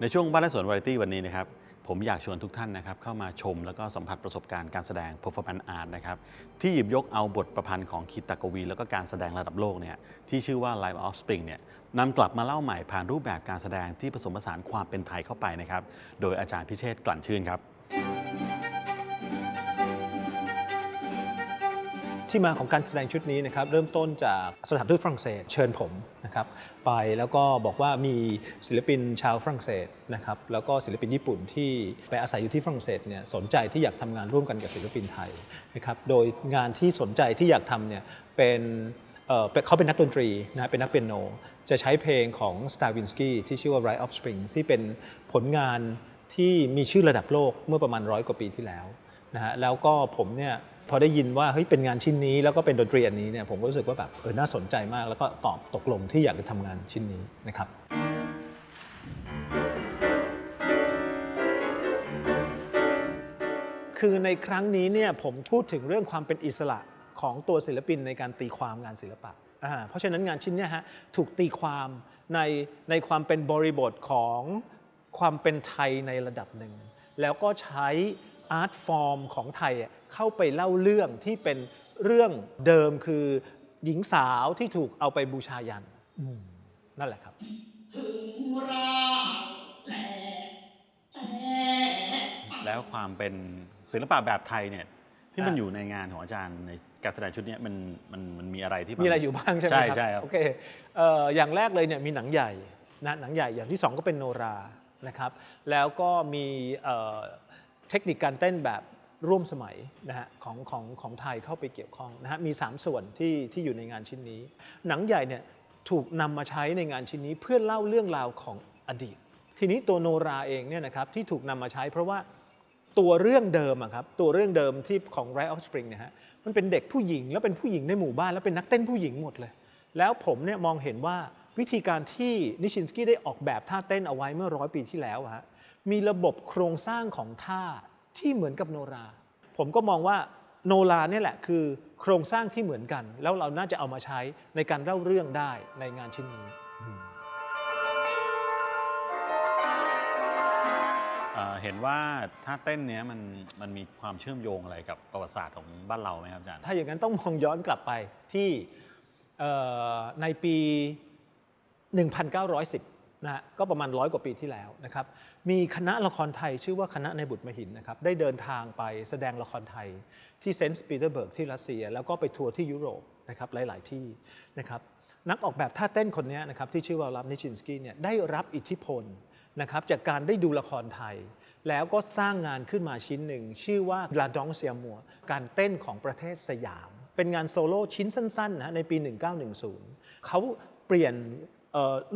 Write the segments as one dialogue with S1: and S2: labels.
S1: ในช่วงบ้านและสวนวาไรตี้วันนี้นะครับผมอยากชวนทุกท่านนะครับเข้ามาชมแล้วก็สัมผัสประสบการณ์การแสดง performance art นะครับที่หยิบยกเอาบทประพันธ์ของคีตากวี แล้วก็การแสดงระดับโลกเนี่ยที่ชื่อว่า live of Spring เนี่ยนำกลับมาเล่าใหม่ผ่านรูปแบบการแสดงที่ผสมผสานความเป็นไทยเข้าไปนะครับโดยอาจารย์พิเชษกลั่นชื่นครับ
S2: ที่มาของการแสดงชุดนี้นะครับเริ่มต้นจากสถานทูตฝรั่งเศสเชิญผมนะครับไปแล้วก็บอกว่ามีศิลปินชาวฝรั่งเศสนะครับแล้วก็ศิลปินญี่ปุ่นที่ไปอาศัยอยู่ที่ฝรั่งเศสเนี่ยสนใจที่อยากทำงานร่วมกันกับศิลปินไทยนะครับโดยงานที่สนใจที่อยากทำเนี่ยเป็นเออเขาเป็นนักดนตรีนะเป็นนักเปียโน จะใช้เพลงของ s t r a v i n s k y ที่ชื่อว่า Rite of Spring ที่เป็นผลงานที่มีชื่อระดับโลกเมื่อประมาณร้อยกว่าปีที่แล้วนะฮะแล้วก็ผมเนี่ย พอได้ยินว่าเฮ้ยเป็นงานชิ้นนี้แล้วก็เป็นดนตรีอันนี้เนี่ยผมก็รู้สึกว่าแบบเออน่าสนใจมาก แล้วก็ตอบตกลงที่อยากจะทำงานชิ้นนี้นะครับคือในครั้งนี้เนี่ยผมพูดถึงเรื่องความเป็นอิสระของตัวศิลปินในการตีความงานศิลปะอ่าเพราะฉะนั้นงานชิ้นนี้ฮะถูกตีความในในความเป็นบริบทของความเป็นไทยในระดับหนึ่ง แล้วก็ใช้ อาร์ตฟอร์มของไทยอะเข้าไปเล่าเรื่องที่เป็นเรื่องเดิมคือหญิงสาวที่ถูกเอาไปบูชายันอืมนั่นแหละครับ
S1: แล้วความเป็นศิลปะแบบไทยเนี่ยที่มัน
S2: อะ
S1: อยู่ในงานของอาจารย์ในการแสดงชุดเนี้ยมันมันมันมีอะไรที่
S2: มีอะไรอยู่บ้างใช่ไหม
S1: ใช่
S2: ครับ
S1: ใช่ครับ
S2: โอเคเอ่ออย่างแรกเลยเนี่ยมีหนังใหญ่นะหนังใหญ่อย่างที่สองก็เป็นโนรานะครับ แล้วก็มี เทคนิคการเต้นแบบร่วมสมัยนะฮะของของของไทยเข้าไปเกี่ยวข้องนะฮะมี 3 ส่วนที่ที่อยู่ในงานชิ้นนี้ หนังใหญ่เนี่ยถูกนำมาใช้ในงานชิ้นนี้เพื่อเล่าเรื่องราวของอดีต ทีนี้ตัวโนราเองเนี่ยนะครับที่ถูกนำมาใช้เพราะว่าตัวเรื่องเดิมอะครับตัวเรื่องเดิมที่ของ Right of Spring เนี่ยฮะมันเป็นเด็กผู้หญิงแล้วเป็นผู้หญิงในหมู่บ้านแล้วเป็นนักเต้นผู้หญิงหมดเลย แล้วผมเนี่ยมองเห็นว่าวิธีการที่นิชินสกี้ได้ออกแบบท่าเต้นเอาไว้เมื่อร้อยปีที่แล้วฮะ มีระบบโครงสร้างของท่าที่เหมือนกับโนรา ผมก็มองว่าโนราเนี่ยแหละคือโครงสร้างที่เหมือนกัน แล้วเราน่าจะเอามาใช้ในการเล่าเรื่องได้ในงานชิ้นนี้
S1: เอ่อเห็นว่าท่าเต้นเนี้ยมันมันมีความเชื่อมโยงอะไรกับประวัติศาสตร์ของบ้านเราไหมครับอาจารย์
S2: ถ้าอย่างนั้นต้องมองย้อนกลับไปที่เอ่อในปี 1910 นะก็ประมาณร้อยกว่าปีที่แล้วนะครับ มีคณะละครไทยชื่อว่าคณะในบุตรมหินนะครับ ได้เดินทางไปแสดงละครไทยที่เซนต์ปีเตอร์เบิร์กที่รัสเซีย แล้วก็ไปทัวร์ที่ยุโรปนะครับหลาย ๆ ที่นะครับนักออกแบบท่าเต้นคนนี้นะครับที่ชื่อว่าลับนิชินสกี้เนี่ยได้รับอิทธิพลนะครับจากการได้ดูละครไทย แล้วก็สร้างงานขึ้นมาชิ้นหนึ่ง ชื่อว่าลาดองเซียมัว การเต้นของประเทศสยาม เป็นงานโซโล่ชิ้นสั้นๆนะในปี 1910 เขาเปลี่ยน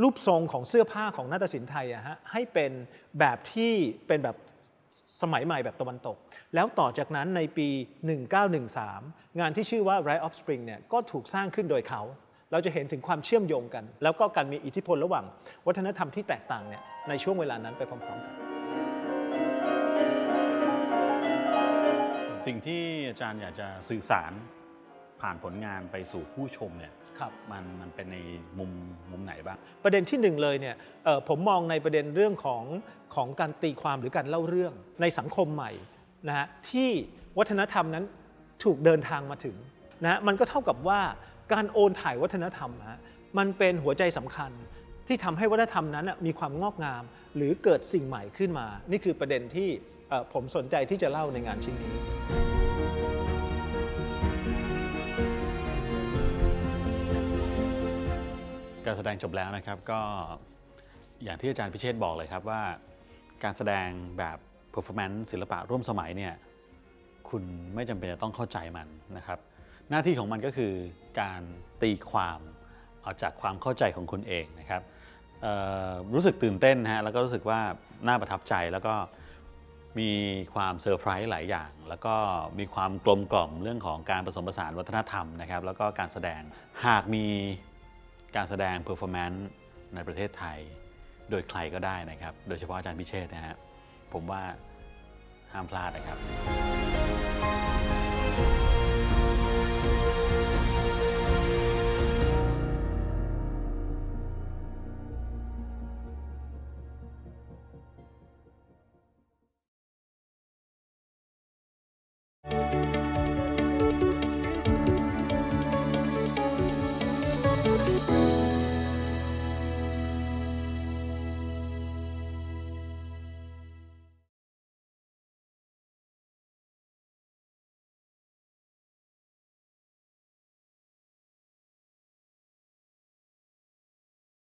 S2: รูปทรงของเสื้อผ้าของนาฏศิลป์ไทยอะฮะให้เป็นแบบที่เป็นแบบสมัยใหม่แบบตะวันตก แล้วต่อจากนั้นในปี 1913 งานที่ชื่อว่า Rite of Spring เนี่ยก็ถูกสร้างขึ้นโดยเขา เราจะเห็นถึงความเชื่อมโยงกัน แล้วก็การมีอิทธิพลระหว่าง วัฒนธรรมที่แตกต่างเนี่ยในช่วงเวลานั้นไปพร้อมๆกัน
S1: สิ่งที่อาจารย์อยากจะสื่อสาร ผ่านผลงานไปสู่ผู้ชมเนี่ย
S2: ครับ
S1: มันมันเป็นในมุมมุมไหนบ้าง
S2: ประเด็นที่หนึ่งเลยเนี่ยเอ่อผมมองในประเด็นเรื่องของของการตีความหรือการเล่าเรื่องในสังคมใหม่นะฮะที่วัฒนธรรมนั้นถูกเดินทางมาถึงนะฮะมันก็เท่ากับว่าการโอนถ่ายวัฒนธรรมฮะมันเป็นหัวใจสำคัญที่ทำให้วัฒนธรรมนั้นน่ะมีความงอกงาม หรือเกิดสิ่งใหม่ขึ้นมา นี่คือประเด็นที่เอ่อผมสนใจที่จะเล่าในงานชิ้นนี้
S1: การแสดงจบแล้วนะครับก็อย่างที่อาจารย์พิเชษบอกเลยครับว่า การแสดงแบบ performance ศิลปะร่วมสมัยเนี่ยคุณไม่จำเป็นจะต้องเข้าใจมันนะครับ หน้าที่ของมันก็คือการตีความเอาจากความเข้าใจของคุณเองนะครับรู้สึกตื่นเต้นฮะแล้วก็รู้สึกว่าน่าประทับใจแล้วก็มีความเซอร์ไพรส์หลายอย่าง แล้วก็มีความกลมกล่อมเรื่องของการผสมผสานวัฒนธรรมนะครับ แล้วก็การแสดงหากมี การแสดงเพอร์ฟอร์แมนซ์ในประเทศไทย โดยใครก็ได้นะครับ โดยเฉพาะอาจารย์พิเชษนะฮะผมว่าห้ามพลาดนะครับ